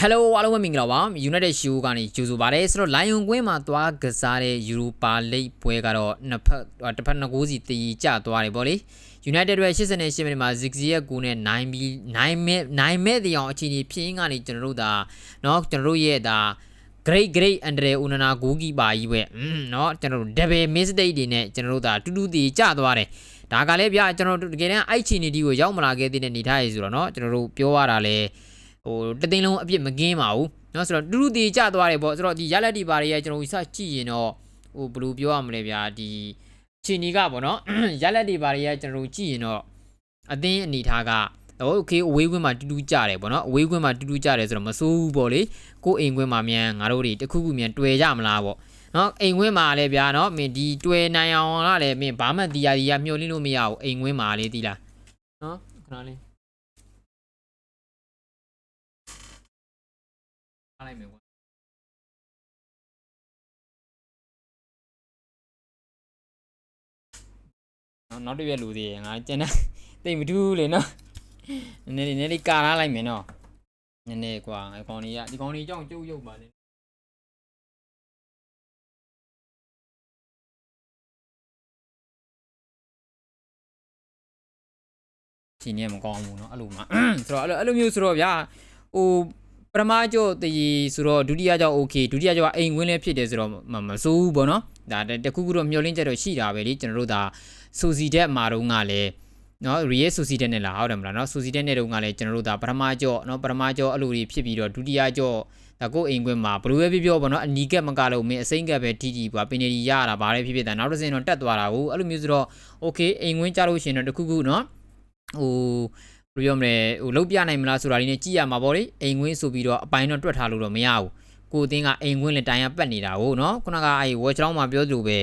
Hello အားလုံးပဲမင်္ဂလာပါ United Show ကနေကြိုဆိုပါရစေဆိုတော့ Lion ကွင်းမှာသွားကစားတဲ့ Europa League ပွဲကတော့နှစ်ဖက်တစ်ဖက်နှစ်ကိုးစီတည်ကြသွားတယ်ဗောလေ United ရဲ့88မိနစ်မှာ Ziggy ရဲ့ဂိုးနဲ့9ပြီး9မဲ့9မဲ့တဲ့အောင်အခြေအနေဖြစ်ရင်းကနေကျွန်တော်တို့ဒါเนาะကျွန်တော်တို့ရဲ့ဒါ great great Andre Onana ဂိုးကီပါကြီးပဲอืมเนาะကျွန်တော်တို့ double mistake တွေနဲ့ကျွန်တော်တို့ဒါတူတူတည်ကြသွားတယ်ဒါကလည်းဗျာကျွန်တော်တို့တကယ်တမ်းအိုက်ချီနီတီကိုရောက်မလာခဲ့တဲ့နေထားရည်ဆိုတော့เนาะကျွန်တော်တို့ပြောရတာလဲ ဟိုတသိန်းလုံးအပြစ်မကင်းပါဘူးเนาะဆိုတော့တူတူတီကြသွားတယ်ပေါ့ဆိုတော့ဒီရလက်ဒီပါတွေရဲ့ကျွန်တော်စကြည့်ရင်တော့ဟိုဘယ်လိုပြောရမလဲဗျာဒီချီနီကပေါ့နော် ရလက်ဒီပါတွေရဲ့ကျွန်တော်ကြည့်ရင်တော့အသင်းအနေထားကโอเคအဝေးကွင်းမှာတူတူကြတယ်ပေါ့နော်အဝေးကွင်းမှာတူတူကြတယ်ဆိုတော့မစိုးဘူးပေါ့လေကိုအိမ်ကွင်းမှာမြန်ငါတို့တွေတခုခုမြန်တွေ့ကြမလားပေါ့နော်အိမ်ကွင်းမှာလည်းဗျာနော်မင်းဒီတွေ့နိုင်အောင်ကလည်းမင်းဘာမှတီးရတီးရမျှော်လင့်လို့မရဘူးအိမ်ကွင်းမှာလေးတီးလားနော်ခဏလေး ထားလိုက်မယ်ကွာနော်နောက်တစ်ပြက်လူသေးရယ်ငါကျန်တဲ့တိတ်မထူးလေနော်နည်းနည်းလေးနည်းနည်းလေးကာထားလိုက်မယ်နော်နည်းနည်းကွာအကောင်ကြီးကဒီကောင်ကြီးကြောင့်ကျုပ်ရုပ်ပါလေရှင်နေမကောင်းဘူးเนาะအဲ့လိုမှဆိုတော့အဲ့လိုအဲ့လိုမျိုးဆိုတော့ဗျာဟို ပထမကြော့တည်ဆိုတော့ဒုတိယကြော့ okay ဒုတိယကြော့ကအိမ်ဝင်းလည်းဖြစ်တယ်ဆိုတော့မမစိုးဘူးပေါ့နော်ဒါတခုခုတော့မျောလင်းချက်တော့ရှိတာပဲလေကျွန်တော်တို့ဒါစူစီတက်မှာတော့ကလည်းနော် real စူစီတက်နဲ့လားဟုတ်တယ်မလားနော်စူစီတက်နဲ့တော့ကလည်းကျွန်တော်တို့ဒါပထမကြော့နော်ပထမကြော့အဲ့လိုတွေဖြစ်ပြီးတော့ဒုတိယကြော့ဒါကိုအိမ်ခွင်းမှာဘယ်လိုပဲပြောပြောပေါ့နော်အနီးကက်မကလို့မင်းအစိမ့်ကက်ပဲတီးတီးပွားပင်နေရီရတာဗါလည်းဖြစ်ဖြစ်ဒါနောက်တစ်စင်းတော့တက်သွားတာကိုအဲ့လိုမျိုးဆိုတော့ okay အိမ်ခွင်းကြလို့ရှိရင်တော့တခုခုနော်ဟို ဘယ်လိုပြောမလဲဟိုလုတ်ပြနိုင်မလားဆိုတာလေးနဲ့ကြည့်ရမှာပေါ့လေအိမ်ဝင်းဆိုပြီးတော့အပိုင်းတော့တွက်ထားလို့တော့မရဘူးကိုအတင်းကအိမ်ဝင်းလည်းတိုင်ရပတ်နေတာကိုနော်ခုနကအဲ့ဝေချောင်းမှာပြောသလိုပဲ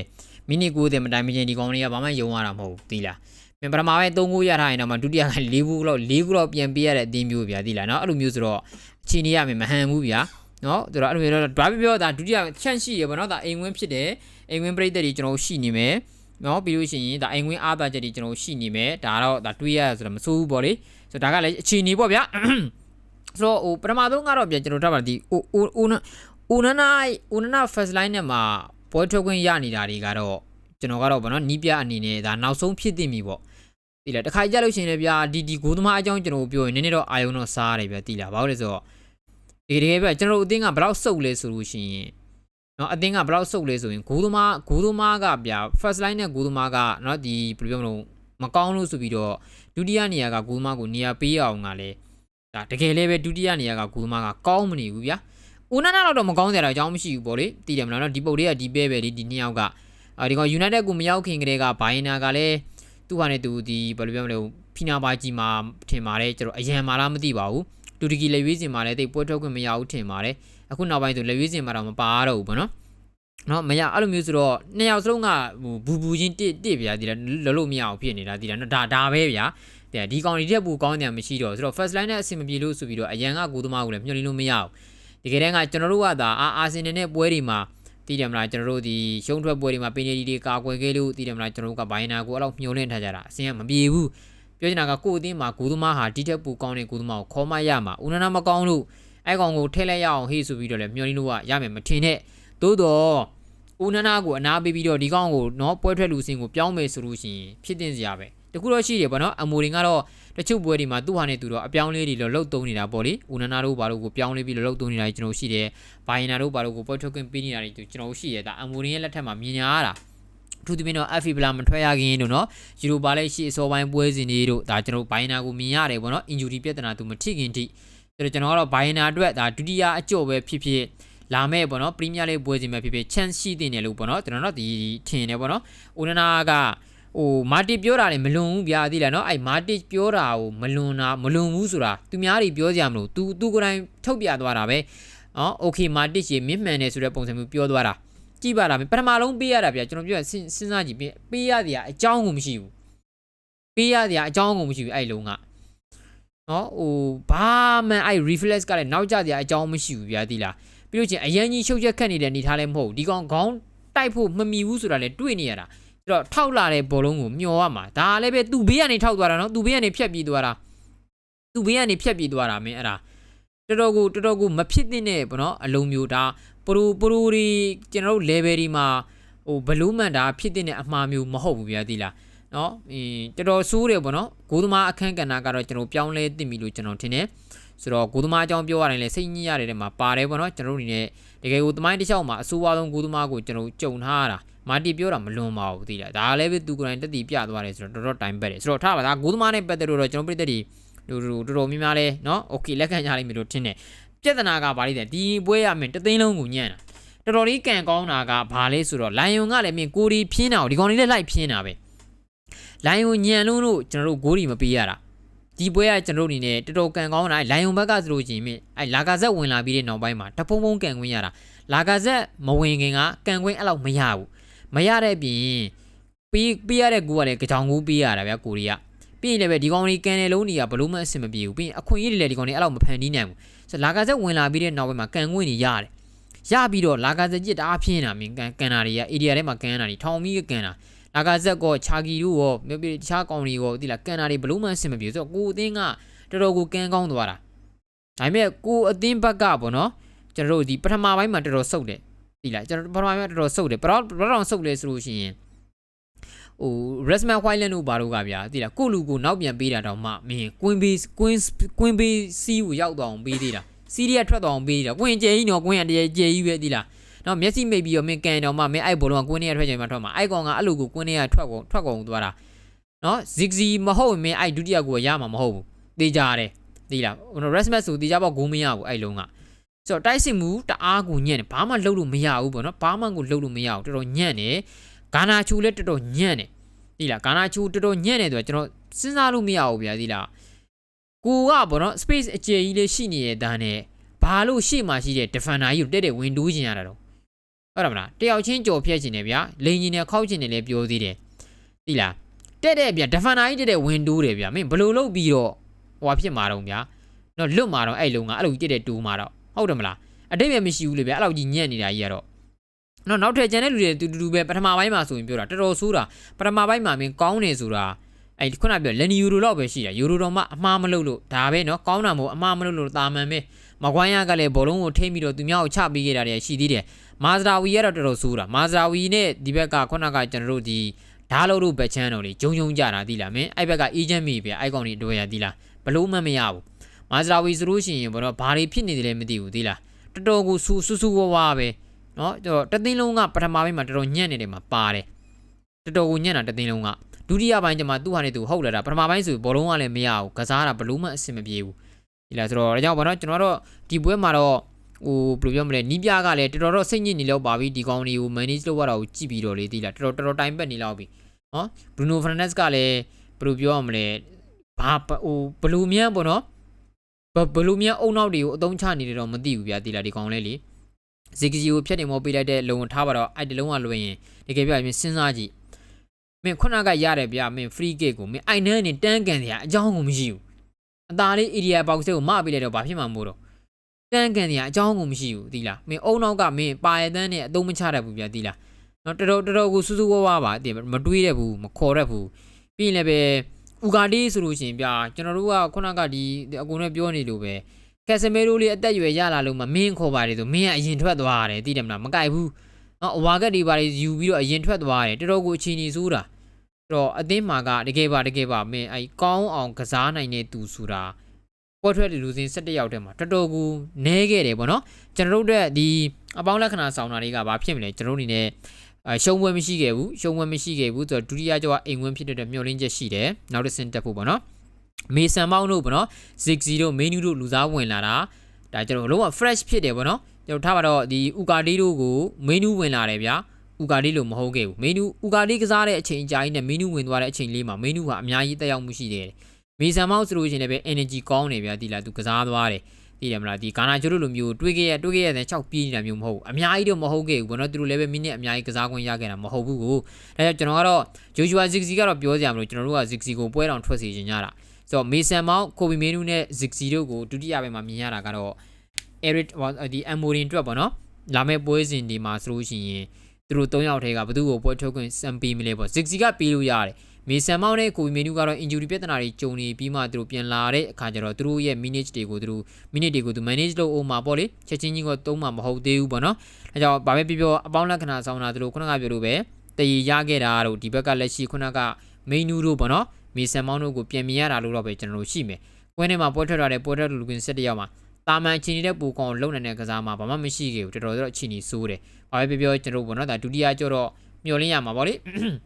မိနစ်9တင်မတိုင်မချင်းဒီကောင်လေးကဘာမှယုံရတာမဟုတ်ဘူးသိလားမင်းပထမပဲ3ခုရထားရင်တော့မှဒုတိယက4ခုလောက်4ခုလောက်ပြန်ပေးရတဲ့အတင်းမျိုးဗျာသိလားနော်အဲ့လိုမျိုးဆိုတော့အချိန်ကြီးရမယ်မဟန်ဘူးဗျာနော်ဆိုတော့အဲ့လိုမျိုးတော့ဒါပြပြောတာဒုတိယချန့်ရှိရပေါ့နော်ဒါအိမ်ဝင်းဖြစ်တယ်အိမ်ဝင်းပြိတ္တတွေကျွန်တော်ရှိနေမယ်နော်ပြီးလို့ရှိရင်ဒါအိမ်ဝင်းအားသာချက်တွေကျွန်တော်ရှိနေမယ်ဒါတော့ဒါတွေးရဆိုတော့မစိုးဘူးပေါ့လေ ဆိုတော့ဒါကလည်းအခြေအနေပေါ့ဗျာဆိုတော့ဟိုပထမဆုံးကတော့ပြန်ကျွန်တော်ထားပါဒီဟိုဟိုဟိုဟိုနနာဟိုနနာ first line နဲ့မှာပွဲထွက်ခွင့်ရနေတာတွေကတော့ကျွန်တော်ကတော့ဗောနော်နီးပြအနေနဲ့ဒါနောက်ဆုံးဖြစ်တင်ပြီပေါ့တိလားတခါကြလို့ရှိရင်လည်းဗျာဒီဒီဂိုးသမားအကြောင်းကျွန်တော်ပြောရင်နည်းနည်းတော့အာယုံတော့စားရတယ်ဗျာတိလားဘာလို့လဲဆိုတော့ဒီတကယ်ဗျာကျွန်တော်တို့အသင်းကဘယ်လောက်စုပ်လဲဆိုလို့ရှိရင်နော်အသင်းကဘယ်လောက်စုပ်လဲဆိုရင်ဂိုးသမားဂိုးသမားကဗျာ first line နဲ့ဂိုးသမားကနော်ဒီဘယ်လိုပြောမလို့ မကောင်းလို့ဆိုပြီးတော့ဒုတိယနေရာကဂူသမားကိုနေရာပေးအောင်ကလည်းဒါတကယ်လည်းပဲဒုတိယနေရာကဂူသမားကကောင်းမနေဘူးဗျာဦးနာနာတော့မကောင်းကြတာအကြောင်းမရှိဘူးပေါ့လေတည်တယ်မလားနော်ဒီပုတ်လေးကဒီပဲပဲလေဒီနှစ်ယောက်ကအာဒီကောင် United ကိုမရောက်ခင်ကတည်းကဘိုင်နာကလည်းသူ့ဟာနဲ့သူဒီဘယ်လိုပြောမလဲဖီနာပါကြီးမှာထင်ပါတယ်ကျွန်တော်အရန်မာလားမသိပါဘူးတူတကီလက်ရွေးစင်မှာလည်းတိတ်ပွဲထုတ်ခွင့်မရဘူးထင်ပါတယ်အခုနောက်ပိုင်းဆိုလက်ရွေးစင်မှာတော့မပါတော့ဘူးပေါ့နော် နော်မရအဲ့လိုမျိုးဆိုတော့နှစ်ယောက်စလုံးကဟိုဘူဘူချင်းတစ်တစ်ဗျာဒီလားလောလို့မရအောင်ဖြစ်နေတာဒီလားနော်ဒါဒါပဲဗျာတဲ့ဒီကောင်ဒီတက်ပူကောင်းတယ်မရှိတော့ဆိုတော့ first line နဲ့အဆင်မပြေလို့ဆိုပြီးတော့အရန်ကကိုသမားကိုလည်းမျှော်လင့်လို့မရဘူးဒီကတည်းကကျွန်တော်တို့ကသာအာအာဆင်နယ်နဲ့ပွဲတွေမှာတည်တယ်မလားကျွန်တော်တို့ဒီရှုံးထွက်ပွဲတွေမှာပင်နေဒီတွေကာကွယ်ခဲ့လို့တည်တယ်မလားကျွန်တော်တို့ကဘိုင်နာကိုအဲ့လောက်မျှော်လင့်ထားကြတာအဆင်ကမပြေဘူးပြောချင်တာကကိုအသင်းမှာကိုသမားဟာဒီတက်ပူကောင်းတဲ့ကိုသမားကိုခေါ်မရမှာဦးနာနာမကောင်းလို့အဲ့ကောင်ကိုထဲလိုက်ရအောင်ဟေ့ဆိုပြီးတော့လည်းမျှော်လင့်လို့ကရမယ်မထင်နဲ့သို့တော့ ဦးနာနာကိုအနာပေးပြီးတော့ဒီကောင်ကိုနော်ပွဲထွက်လူစင်ကိုပြောင်းမယ်ဆိုလို့ရှိရင်ဖြစ်တင်စရာပဲတခုတော့ရှိတယ်ပေါ့နော်အမိုရင်ကတော့တချို့ပွဲတွေမှာသူ့ဟာနဲ့သူတော့အပြောင်းလေးတွေလောလှုပ်သုံးနေတာပေါ့လေဦးနနာတို့ဘာလို့ကိုပြောင်းလေးပြီးလောလှုပ်သုံးနေတာကျွန်တော်ရှိတယ်ဘိုင်နာတို့ဘာလို့ကိုပွဲထုတ်ခွင့်ပေးနေတာတွေကျွန်တော်ရှိရတာအမိုရင်ရဲ့လက်ထက်မှာမြင်ညာရတာထူးသဖြင့်တော့ FI ပလာမထွက်ရခင်တို့နော်ယူရိုပါလိုက်ရှိအစောပိုင်းပွဲစဉ်တွေတို့ဒါကျွန်တော်ဘိုင်နာကိုမြင်ရတယ်ပေါ့နော် injury ပြဿနာသူမထိခင်ထိဆိုတော့ကျွန်တော်ကတော့ဘိုင်နာအတွက်ဒါဒုတိယအကျော့ပဲဖြစ်ဖြစ် လာမဲ့ပေါ့နော်ပရီးမီးယားလိပွဲစဉ်ပဲဖြစ်ဖြစ် chance ရှိတင်တယ်လို့ပေါ့နော်ကျွန်တော်တို့ဒီထင်တယ်ပေါ့နော်ဦးနနာက ဟိုမာတစ်ပြောတာလည်းမလွန်ဘူးဗျာသိလားเนาะအဲ့မာတစ်ပြောတာကိုမလွန်တာမလွန်ဘူးဆိုတာသူများတွေပြောကြမလို့ तू तू ကိုယ်တိုင်ထုတ်ပြသွားတာပဲอ๋อโอเคမာတစ်ရေမြင့်မှန်တယ်ဆိုတဲ့ပုံစံမျိုးပြောသွားတာကြည့်ပါလားပထမလုံးပေးရတာဗျာကျွန်တော်ပြောရစဉ်းစားကြည့်ပေးရတဲ့အကြောင်းကိုမရှိဘူးပေးရတဲ့အကြောင်းကိုမရှိဘူးအဲ့လုံးကနော်ဟိုဘာမှအဲ့ reflex ကလည်းနောက်ကျတဲ့အကြောင်းမရှိဘူးဗျာသိလား ပြီးလို့ချင်းအရန်ကြီးရှုပ်ချက်ခတ်နေတဲ့အနေထားလည်းမဟုတ်ဘူးဒီကောင်ခေါင်းတိုက်ဖို့မမီဘူးဆိုတာလည်းတွေ့နေရတာအဲ့တော့ထောက်လာတဲ့ဘောလုံးကိုမျောရမှာဒါလည်းပဲသူ့ဘေးကနေထောက်သွားတာနော်သူ့ဘေးကနေဖြတ်ပြေးသွားတာသူ့ဘေးကနေဖြတ်ပြေးသွားတာမင်းအဲ့ဒါတော်တော်ကိုတော်တော်ကိုမဖြစ်သင့်တဲ့ဘောနော်အလုံးမျိုးဒါပရိုပရိုတွေကျွန်တော်တို့ level ဒီမှာဟိုဘလူးမန်ဒါဖြစ်တဲ့အမှားမျိုးမဟုတ်ဘူးဗျာသိလားနော်အင်းတော်တော်ဆိုးတယ်ဗောနော်ဂိုးသမားအခန်းကဏ္ဍကတော့ကျွန်တော်ပြောင်းလဲသိပြီလို့ကျွန်တော်ထင်တယ် ဆိုတော့ဂိုးသမားအကြောင်းပြောရတယ်လေစိတ်ညစ်ရတယ်တဲ့မှာပါတယ်ဗောနော်ကျွန်တော်တို့အနေနဲ့တကယ်ကိုသမိုင်းတစ်လျှောက်မှာအဆိုးအဝါဆုံးဂိုးသမားကိုကျွန်တော်ကြုံထားရတာမာတီပြောတာမလွန်ပါဘူးသိလားဒါလည်းပဲသူကိုယ်တိုင်တက်တည်ပြသွားတယ်ဆိုတော့တော်တော်တိုင်ပက်တယ်ဆိုတော့ထားပါဒါဂိုးသမားနဲ့ပတ်သက်လို့တော့ကျွန်တော်ပြည်သက်ဒီတော်တော်တော်တော်များများလဲနော်โอเคလက်ခံကြလိမ့်မယ်လို့ထင်တယ်ပြဿနာကဘာလဲတဲ့ဒီပွဲရမင်းတသိန်းလုံးကိုညံ့တာတော်တော်လေးကန်ကောင်းတာကဘာလဲဆိုတော့လိုင်ယွန်ကလည်းမင်းကိုရီဖြင်းတာကိုဒီကောင်လေးလည်းလိုက်ဖြင်းတာပဲလိုင်ယွန်ညံလုံးလို့ကျွန်တော်တို့ဂိုးရီမပေးရတာ ဒီပွဲကကျွန်တော်တို့အနေနဲ့တော်တော်ကန်ကောင်းတာလိုင်ယွန်ဘက်ကဆိုလို့ချင်းမင်းအဲလာကာဇက်ဝင်လာပြီးတဲ့နောက်ပိုင်းမှာတဖုံဖုံကန်ခွင့်ရတာလာကာဇက်မဝင်ခင်ကကန်ခွင့်အဲ့လောက်မရဘူးမရတဲ့ပြင်ပေးပေးရတဲ့ကူကလည်းကြောင်ကူပေးရတာဗျာကိုရီးယားပြီးရင်လည်းပဲဒီကောင်လေးကန်တယ်လုံးကြီးကဘလို့မှအဆင်မပြေဘူးပြီးရင်အခွင့်အရေးတွေလည်းဒီကောင်လေးအဲ့လောက်မဖန်တီးနိုင်ဘူးဆိုလာကာဇက်ဝင်လာပြီးတဲ့နောက်ပိုင်းမှာကန်ခွင့်တွေရတယ်ရပြီးတော့လာကာဇက်ကြစ်တအားဖြင်းတာမြင်ကန်ကန်တာတွေကအေရီယာထဲမှာကန်တာတွေထောင်ပြီးကန်တာ လာကာဇက်ကောချာဂီတို့ရောမြေပြတခြားကောင်တွေရောဒီလားကန်တာတွေဘလို့မှအဆင်မပြေဆိုတော့ကိုအသင်းကတော်တော်ကိုကန်ကောင်းသွားတာဒါပေမဲ့ကိုအသင်းဘက်ကပေါ့နော်ကျွန်တော်တို့ဒီပထမပိုင်းမှာတော်တော်ဆုတ်တယ်ဒီလားကျွန်တော်ပထမပိုင်းမှာတော်တော်ဆုတ်တယ်ဘယ်တော့ဘယ်တော့ဆုတ်လဲဆိုလို့ရှိရင်ဟို Resman Whiteland တို့ဘာတို့ကဗျာသိလားကိုလူကိုနောက်ပြန်ပေးတာတော့မှမင်း Queen Bee Queen Queen Bee စီးကိုရောက်တော့အောင်ပေးသေးတာစီးရီးကထွက်တော့အောင်ပေးသေးတာ Queen ကျဲကြီးနော် Queen ကတည်းကကျဲကြီးပဲသိလား နော်မျက်စိမိတ်ပြီးတော့မင်းကန်တော့မှမင်းအဲ့ဘောလုံးက Queen နဲ့ထွက်ချိန်မှာထွက်မှာအဲ့ကောင်ကအဲ့လိုကို Queen နဲ့ထွက်ကုန်ထွက်ကုန်သွားတာနော် Ziggy မဟုတ်မင်းအဲ့ဒုတိယကိုရမှာမဟုတ်ဘူးတေးကြတယ်သိလားဟို Resman ဆိုတေးကြပေါ့ဂိုးမရဘူးအဲ့လုံးကဆိုတော့တိုက်စစ်မှုတအားကိုညံ့တယ်ဘာမှလှုပ်လို့မရဘူးပေါ့နော်ဘာမှကိုလှုပ်လို့မရဘူးတော်တော်ညံ့တယ်ဂါနာချူလည်းတော်တော်ညံ့တယ်ဒီလားဂါနာချူတော်တော်ညံ့တယ်ဆိုတော့ကျွန်တော်စဉ်းစားလို့မရဘူးဗျာဒီလားကိုကပေါ့နော် space အကျယ်ကြီးလေးရှိနေတဲ့ဒါနဲ့ဘာလို့ရှေ့မှာရှိတဲ့ defender ကြီးကိုတက်တဲ့ window ကျင်ရတာတော့ ဟုတ်တယ်မလားတယောက်ချင်းကြော်ဖြတ်ချင်တယ်ဗျာလိန်ကြီးနဲ့ခောက်ချင်တယ်လည်းပြောသေးတယ်ဒီလားတက်တဲ့ဗျာ defender ကြီးတက်တဲ့ window တယ်ဗျာမင်းဘယ်လိုလုပ်ပြီးတော့ဟိုဖြစ်မှာတော့ဗျာနော်လွတ်မှာတော့အဲ့လုံးကအဲ့လိုကြီးတက်တဲ့တူမှာတော့ဟုတ်တယ်မလားအတိတ်ပဲမရှိဘူးလေဗျာအဲ့လိုကြီးညံ့နေတာကြီးကတော့နော်နောက်ထပ်ကျန်တဲ့လူတွေတူတူပဲပထမပိုင်းမှာဆိုရင်ပြောတာတော်တော်ဆိုးတာပထမပိုင်းမှာမင်းကောင်းနေဆိုတာအဲ့ခုနပြောလန်နီယူရိုတော့ပဲရှိတာယူရိုတော့မှအမှားမလုပ်လို့ဒါပဲနော်ကောင်းတာမဟုတ်အမှားမလုပ်လို့တာမန်ပဲ မကွိုင်းရကလည်းဘောလုံးကိုထိမ့်ပြီးတော့သူများကိုချပေးခဲ့တာတွေရှိသေးတယ်မာဇရာဝီကတော့တော်တော်ဆိုးတာမာဇရာဝီနဲ့ဒီဘက်ကခုနကကျွန်တော်တို့ဒီဓားလို့တို့ဘက်ချမ်းတော်လေးဂျုံဂျုံကြတာသိလားမင်းအဲ့ဘက်ကအေဂျင့်မီပဲအဲ့ကောင်တွေတွေ့ရသိလားဘလို့မှမရဘူးမာဇရာဝီဆိုလို့ရှိရင်ဘောတော့ဘာတွေဖြစ်နေတယ်လဲမသိဘူးသိလားတော်တော်ကိုဆူဆူဆူဝဝပဲနော်တော်တသိန်းလုံးကပထမပိုင်းမှာတော်တော်ညံ့နေတယ်မှာပါတယ်တော်တော်ကိုညံ့တာတသိန်းလုံးကဒုတိယပိုင်းကျမှသူ့ဟာနဲ့သူဟုတ်လာတာပထမပိုင်းဆိုဘောလုံးကလည်းမရဘူးကစားတာဘလို့မှအဆင်မပြေဘူး ဒီလားဆိုတော့ဒါကြောင့်ဘောနော်ကျွန်တော်တို့ဒီပွဲမှာတော့ဟိုဘယ်လိုပြောမလဲနီးပြကလည်းတော်တော်စိတ်ညစ်နေလောက်ပါပြီဒီကောင်တွေကို manage လုပ်ရတာကိုကြည့်ပြီးတော့လေသိလားတော်တော်တော်တိုင်ပက်နေလောက်ပြီနော် Bruno Fernandes ကလည်းဘယ်လိုပြောရမလဲဘာဟိုဘလူးမြန်ပေါ့နော်ဘလူးမြန်အုံနောက်တွေကိုအသုံးချနေတယ်တော့မသိဘူးဗျာသိလားဒီကောင်လေးလေဇီကဂျီကိုဖြတ်တင်မောပေးလိုက်တဲ့လုံထားပါတော့အဲ့ဒီလုံးကလွှဲရင်တကယ်ပြရင်စဉ်းစားကြည့်မင်းခုနကရတယ်ဗျာမင်း free kick ကိုမင်းအိုင်နန်းနေတန်းကန်စရာအကြောင်းကိုမရှိဘူး အသားလေး area box ကိုမပေးလိုက်တော့ဘာဖြစ်မှာမို့တော့တန်းကန်စရာအကြောင်းကိုမရှိဘူးသိလားမင်းအုံနောက်ကမင်းပါရတန်းနဲ့အသုံးမချတတ်ဘူးဗျာသိလားနော်တော်တော်တော်တော်ကိုစူးစူးဝါးဝါးပါတည်မတွေးရဘူးမခေါ်ရဘူးပြီးရင်လည်းပဲဥကာဒီဆိုလို့ရှိရင်ဗျာကျွန်တော်တို့ကခုနကဒီအကုန်နဲ့ပြောနေလို့ပဲကက်စမဲရိုလေးအသက်အရွယ်ရလာလို့မှမင်းခေါ်ပါတယ်ဆိုမင်းကအရင်ထွက်သွားတယ်သိတယ်မလားမကြိုက်ဘူးနော်အဝါကက်တွေပါလေယူပြီးတော့အရင်ထွက်သွားတယ်တော်တော်ကိုအချင်းကြီးစိုးတာ တော့အသင်းမှာကတကယ်ပါတကယ်ပါမင်းအဲကောင်းအောင်ကစားနိုင်တဲ့သူဆိုတာပေါ်ထွက်လူစင်း17ယောက်ထဲမှာတော်တော်ကိုနဲခဲ့တယ်ပေါ့နော်ကျွန်တော်တို့တဲ့ဒီအပေါင်းလက္ခဏာဆောင်တာတွေကဘာဖြစ်မလဲကျွန်တော်တို့အနေနဲ့အရှုံးပွဲမရှိခဲ့ဘူးရှုံးပွဲမရှိခဲ့ဘူးဆိုတော့ဒုတိယကျောကအိမ်ဝင်ဖြစ်တဲ့မျှော်လင့်ချက်ရှိတယ်နောက်တစ်ဆင့်တက်ဖို့ပေါ့နော်မေဆန်မောင်းတို့ပေါ့နော်60တို့မင်းနူးတို့လူစားဝင်လာတာဒါကျွန်တော်လုံးဝ fresh ဖြစ်တယ်ပေါ့နော်ကျွန်တော်ထားပါတော့ဒီဥကာဒီတို့ကိုမင်းနူးဝင်လာတယ်ဗျာ ဥကာဒီလို့မဟုတ်ခဲ့ဘူးမင်းနူးဥကာဒီကစားတဲ့အချိန်အကြာကြီးနဲ့မင်းနူးဝင်သွားတဲ့အချိန်လေးမှာမင်းနူးကအများကြီးတက်ရောက်မှုရှိတယ်မေဆန်မောင်းဆိုလို့ရှိရင်လည်းပဲ energy ကောင်းတယ်ဗျာဒီလားသူကစားသွားတယ်သိတယ်မလားဒီဂါနာချိုတို့လိုမျိုးတွေးခဲ့ရတွေးခဲ့ရတဲ့6ပြေးနေတာမျိုးမဟုတ်ဘူးအများကြီးတော့မဟုတ်ခဲ့ဘူးဘောနော်သူတို့လည်းပဲမိနစ်အများကြီးကစားခွင့်ရခဲ့တာမဟုတ်ဘူးကိုဒါကြောင့်ကျွန်တော်ကတော့ Joshua Ziggy ကတော့ပြောစရာမလိုကျွန်တော်တို့က Ziggy ကိုပွဲတော်ထွက်စီခြင်းရတာဆိုတော့မေဆန်မောင်းကိုဘီမေနူးနဲ့ Ziggy တို့ကိုဒုတိယပိုင်းမှာမြင်ရတာကတော့ Eric ဒီ Amorin အတွက်ပေါ့နော်လာမယ့်ပွဲစဉ်ဒီမှာဆိုလို့ရှိရင် သူတို့၃ယောက်ထဲကဘသူ့ကိုပွဲထုတ်ခွင့်စံပေးမလဲပေါ့ Ziggy ကပေးလို့ရတယ်မေဆန်မောင်းနဲ့ကိုဗီမီနူကတော့ injury ပြဿနာတွေကြုံနေပြီးမှသူတို့ပြန်လာတဲ့အခါကျတော့သူတို့ရဲ့ minute တွေကိုသူတို့ minute တွေကိုသူ manage လုပ်အောင်မှာပေါ့လေချက်ချင်းချင်းကသုံးမှာမဟုတ်သေးဘူးပေါ့နော်အဲကြောင့်ဗာပဲပြောပြောအပေါင်းလက္ခဏာဆောင်တာသူတို့ခုနကပြောလို့ပဲတည်ရခဲ့တာတို့ဒီဘက်ကလက်ရှိခုနက main နူတို့ပေါ့နော်မေဆန်မောင်းတို့ကိုပြန်မြင်ရတာလို့တော့ပဲကျွန်တော်တို့ရှိမယ်ကွင်းထဲမှာပွဲထွက်ထားတဲ့ပွဲထွက်လူကွင်း၁၁ယောက်မှာ တာမန်အချင်းနေတဲ့ပူကောင်လုံနေတဲ့ကစားမှာဘာမှမရှိခဲ့ဘူးတော်တော်တော်အချင်းကြီးစိုးတယ်။ဘာပဲပြောပြောကျွန်တော်တို့ပေါ့နော်ဒါဒုတိယကြောတော့မျောလင်းရမှာပေါ့လေ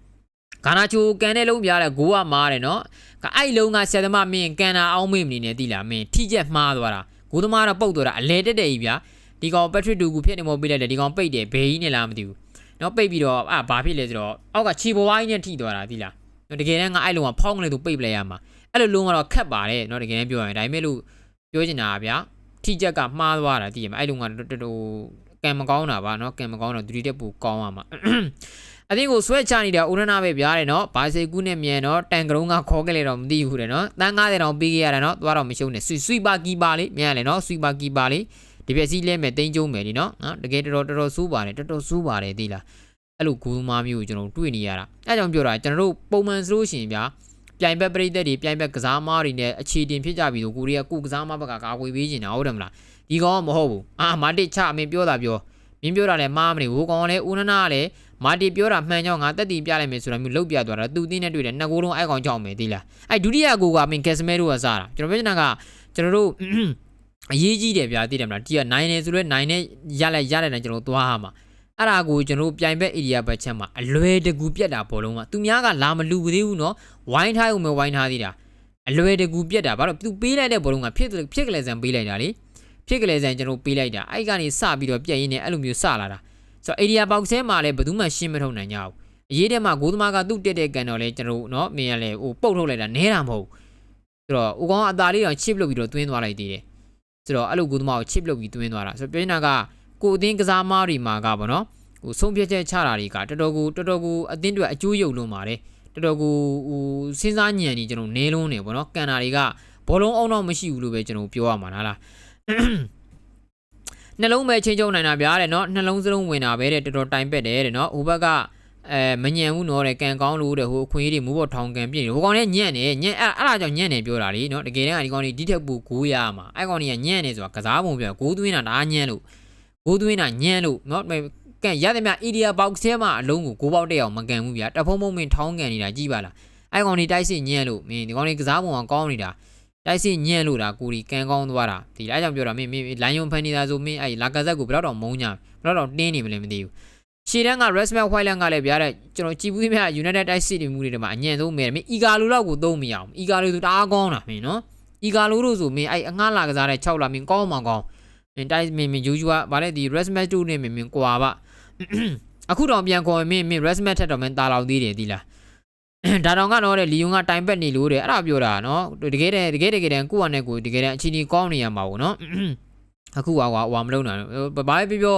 ။ဂါနာချိုကန်တဲ့လုံးပြတဲ့ဂိုးကမားတယ်နော်။ကအဲ့လုံးကဆယ်သမားမင်းကန်တာအောင်မေ့မနေနဲ့တိလာမင်းထိချက်မှားသွားတာဂိုးသမားတော့ပုတ်သွားတာအလဲတက်တယ်ကြီးဗျာ။ဒီကောင်ပက်ထရစ်ဒူကူဖြစ်နေမောပေးလိုက်တယ်ဒီကောင်ပိတ်တယ်ဘေးကြီးနဲ့လားမသိဘူး။နော်ပိတ်ပြီးတော့အာဘာဖြစ်လဲဆိုတော့အောက်ကခြေပေါ်ဝိုင်းနဲ့ထိသွားတာတိလာ။နော်တကယ်တမ်းကအဲ့လုံးကဖောင်းကလေးသူပိတ်ပလိုက်ရမှာ။အဲ့လိုလုံးကတော့ခက်ပါတယ်နော်တကယ်တမ်းပြောရရင်ဒါပေမဲ့လို့ပြောချင်တာဗျာ။ ထိချက်ကမှားသွားတာတည်ရမှာအဲ့လုံးကတော်တော်ကံမကောင်းတာပါနော်ကံမကောင်းတော့ဒူတီတက်ပူကောင်းရမှာအတင်းကိုဆွဲချနေတာဦးရနာပဲဗျားတယ်နော်ဘာစေကူးနဲ့မြန်နော်တန်ကရုံးကခေါ်ခဲ့လေတော့မသိဘူးတဲ့နော်တန်း90တောင်ပေးခဲ့ရတာနော်သွားတော့မရှုံးနဲ့ဆွီဆွီပါကီပါလေးမြန်လေနော်ဆွီပါကီပါလေးဒီပြက်စီးလဲမယ်တင်းကျုံမယ်လीနော်နော်တကယ်တော်တော်တော်စိုးပါတယ်တော်တော်စိုးပါတယ်သိလားအဲ့လိုဂူးမားမျိုးကိုကျွန်တော်တွေ့နေရတာအဲကြောင့်ပြောတာကျွန်တော်တို့ပုံမှန်ဆိုလို့ရှိရင်ဗျာ ပြိုင်ဘက်ပရိသတ်တွေပြိုင်ဘက်ကစားမားတွေနဲ့အခြေတင်ဖြစ်ကြပြီဆိုကိုရီးယားကိုကစားမားဘက်ကကာကွယ်ပေးနေတာဟုတ်တယ်မလားဒီကောင်ကမဟုတ်ဘူးအာမာတစ်ချအမင်းပြောတာပြောမင်းပြောတာလည်းမားမနေဘူးကောင်ကလည်းဦးနနာကလည်းမာတီပြောတာမှန်ကြောင်းငါတက်တီပြလိုက်မယ်ဆိုတာမျိုးလုတ်ပြသွားတာသူတင်းနဲ့တွေ့တယ်နှစ်ကိုယ်လုံးအိုက်ကောင်ကြောက်မယ်သိလားအဲ့ဒုတိယကိုကမင်းကက်စမဲတို့ကစားတာကျွန်တော်ပြောချင်တာကကျွန်တော်တို့အရေးကြီးတယ်ဗျာသိတယ်မလားဒီက9နေဆိုလဲ9နဲ့ရလိုက်ရလိုက်တယ်ကျွန်တော်သွားရမှာ အဲ့ဒါကိုကျွန်တော်ပြိုင်ဘက် area ဘက်ချက်မှာအလွယ်တကူပြက်တာဘောလုံးကသူများကလာမလူသေးဘူးနော်ဝိုင်းထားုံပဲဝိုင်းထားသေးတာအလွယ်တကူပြက်တာဘာလို့သူပေးလိုက်တဲ့ဘောလုံးကဖြစ်ဖြစ်ကလေးစံပေးလိုက်တာလေဖြစ်ကလေးစံကျွန်တော်ပေးလိုက်တာအဲ့ကနေစပြီးတော့ပြက်ရင်းနဲ့အဲ့လိုမျိုးစလာတာဆိုတော့ area box ထဲမှာလည်းဘယ်သူမှရှင်းမထုတ်နိုင်ကြဘူးအရေးထဲမှာဂိုးသမားကသူ့တက်တဲ့ကန်တော့လေကျွန်တော်နော်မင်းကလည်းဟိုပုတ်ထုတ်လိုက်တာနဲတာမဟုတ်ဆိုတော့ဦးကောင်အသာလေးတော့ chip လုပ်ပြီးတော့တွင်းသွားလိုက်သေးတယ်ဆိုတော့အဲ့လိုဂိုးသမားကို chip လုပ်ပြီးတွင်းသွားတာဆိုတော့ပြောနေတာက ကိုအသင်းကစားမားတွေမှာကဗောနော်ဟိုဆုံးဖြတ်ချက်ချတာတွေကတော်တော်ကိုတော်တော်ကိုအသင်းတွေအကျိုးယုံလွန်ပါတယ်တော်တော်ကိုဟိုစဉ်းစားညံနေကျွန်တော်နဲလုံးနေဗောနော်ကန်တာတွေကဘောလုံးအောင်တော့မရှိဘူးလို့ပဲကျွန်တော်ပြောရမှာလားနှလုံးပဲချင်းချုံနိုင်တာဗျာတဲ့နော်နှလုံးစလုံးဝင်တာပဲတဲ့တော်တော်တိုင်ပက်တယ်တဲ့နော်ဟိုဘက်ကအဲမညံဘူးနော်တဲ့ကန်ကောင်းလို့တဲ့ဟိုအခွင့်အရေးတွေမူးပေါ်ထောင်ကန်ပြည့်တယ်ဟိုကောင်လည်းညံ့နေညံ့အဲ့အဲ့ဒါကြောင့်ညံ့နေပြောတာလीနော်တကယ်တမ်းကဒီကောင်တွေဒီထက်ပိုကိုးရမှာအဲ့ကောင်တွေကညံ့နေဆိုတာကစားပုံပြောကိုးသွင်းတာဒါညံ့လို့ ကိုးသွင်းတာညံ့လို့နော်ကန်ရတဲ့မြ area box ထဲမှာအလုံးကိုကိုးပေါက်တဲ့အောင်မကန်ဘူးဗျာတဖုံဖုံမင်းထောင်းကန်နေတာကြည့်ပါလားအဲ့ကောင်တွေတိုက်စစ်ညံ့လို့မင်းဒီကောင်တွေကစားပုံကကောင်းနေတာတိုက်စစ်ညံ့လို့ဒါကိုဒီကန်ကောင်းသွားတာဒီအဲ့ကြောင့်ပြောတာမင်းမင်းလိုင်းယွန်ဖန်နေတာဆိုမင်းအဲ့လာကဇက်ကိုဘယ်တော့တော့မုန်းညာဘယ်တော့တော့တင်းနေမလဲမသိဘူးရှေ့တန်းက Resmack Whiteland ကလည်းဗျာတဲ့ကျွန်တော်ကြည်ဘူးမြ United တိုက်စစ်တွေမှုတွေမှာအညံ့ဆုံးမဲမင်း Igalo လောက်ကိုသုံးမရအောင် Igalo ဆိုတအားကောင်းတာမင်းနော် Igalo တို့ဆိုမင်းအဲ့အငှားလာကစားတဲ့6လာမင်းကောင်းမှကောင်း မင်းတိုက်မင်းမင်းယူယူကဗါလဲဒီ Resmack တို့နဲ့မင်းမင်းကွာပါအခုတော့ပြန်ခေါ်မင်းမင်း Resmack ထက်တော့မင်းတာလောင်သေးတယ်ဒီလားဒါတောင်ကတော့တဲ့လီယွန်ကတိုင်ပက်နေလို့တဲ့အဲ့ဒါပြောတာနော်တကယ်တည်းတကယ်တကယ်တည်းကိုယ့်အနေကိုတကယ်တည်းအချင်းကြီးကောင်းနေရမှာပေါ့နော်အခုကွာကွာဟိုမလုံးနိုင်ဘာပဲပြော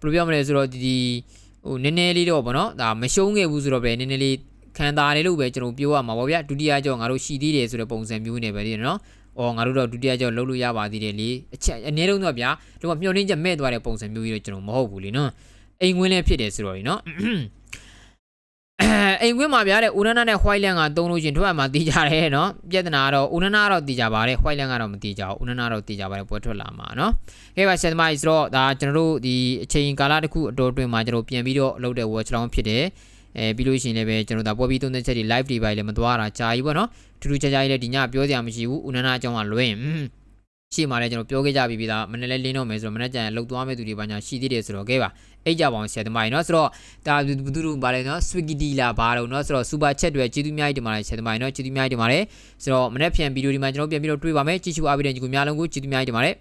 ပြောဘယ်လိုပြောမလဲဆိုတော့ဒီဟိုနည်းနည်းလေးတော့ဗောနော်ဒါမရှုံးခဲ့ဘူးဆိုတော့ပဲနည်းနည်းလေးခံတာတယ်လို့ပဲကျွန်တော်ပြောရမှာပေါ့ဗျာဒုတိယကြောငါတို့ရှိသေးတယ်ဆိုတဲ့ပုံစံမျိုးနဲ့ပဲဒီနော် အော်ငါတို့တော့ဒုတိယကြောလှုပ်လို့ရပါသေးတယ်လေအချက်အနည်းဆုံးတော့ဗျာတော့မျောလင်းချက်မဲ့သွားတဲ့ပုံစံမျိုးကြီးတော့ကျွန်တော်မဟုတ်ဘူးလေနော်အိမ်ဝင်လည်းဖြစ်တယ်ဆိုတော့လေနော်အိမ်ခွင်းမှာဗျာတဲ့ဦးနနာနဲ့ white land ကတုံးလို့ရှင်ထွက်မှာတီးကြတယ်နော်ပြဿနာကတော့ဦးနနာကတော့တီးကြပါတယ် white land ကတော့မတီးကြဘူးဦးနနာတော့တီးကြပါတယ်ပွဲထွက်လာမှာနော်ကဲပါဆက်သမားကြီးဆိုတော့ဒါကျွန်တော်တို့ဒီအချိန်ကာလတစ်ခုအတော်အတွင်းမှာကျွန်တော်ပြန်ပြီးတော့လုပ်တဲ့ watch round ဖြစ်တယ် အဲပြီးလို့ရှိရင်လည်းပဲကျွန်တော်ဒါပွဲပြီးသုံးသက်ချက်တွေ live တွေပါလည်းမသွားတာကြာကြီးပေါ့နော်ထူးထူးခြားခြားကြီးလည်းဒီညပြောစရာမရှိဘူးဦးနန္ဒအကြောင်းကလွင်ရှိမှလည်းကျွန်တော်ပြောခဲ့ကြပြီးပြီဒါမနေ့လဲလင်းတော့မယ်ဆိုတော့မနေ့ကျရင်လှုပ်သွားမယ့်သူတွေပါညာရှိသေးတယ်ဆိုတော့ကဲပါအိတ်ကြပါအောင်ဆရာသမားရေနော်ဆိုတော့ဒါဘသူတို့ပါလဲနော် Swiggy လာဘာတော့နော်ဆိုတော့ Super Chat တွေကျေးဇူးများကြီးတင်ပါတယ်ဆရာသမားရေနော်ကျေးဇူးများကြီးတင်ပါတယ်ဆိုတော့မနေ့ပြန်ဗီဒီယိုဒီမှာကျွန်တော်ပြန်ပြီးတော့တွေ့ပါမယ်ကြည့်ရှုအားပေးတဲ့ညီကိုများလုံးကိုကျေးဇူးများကြီးတင်ပါတယ်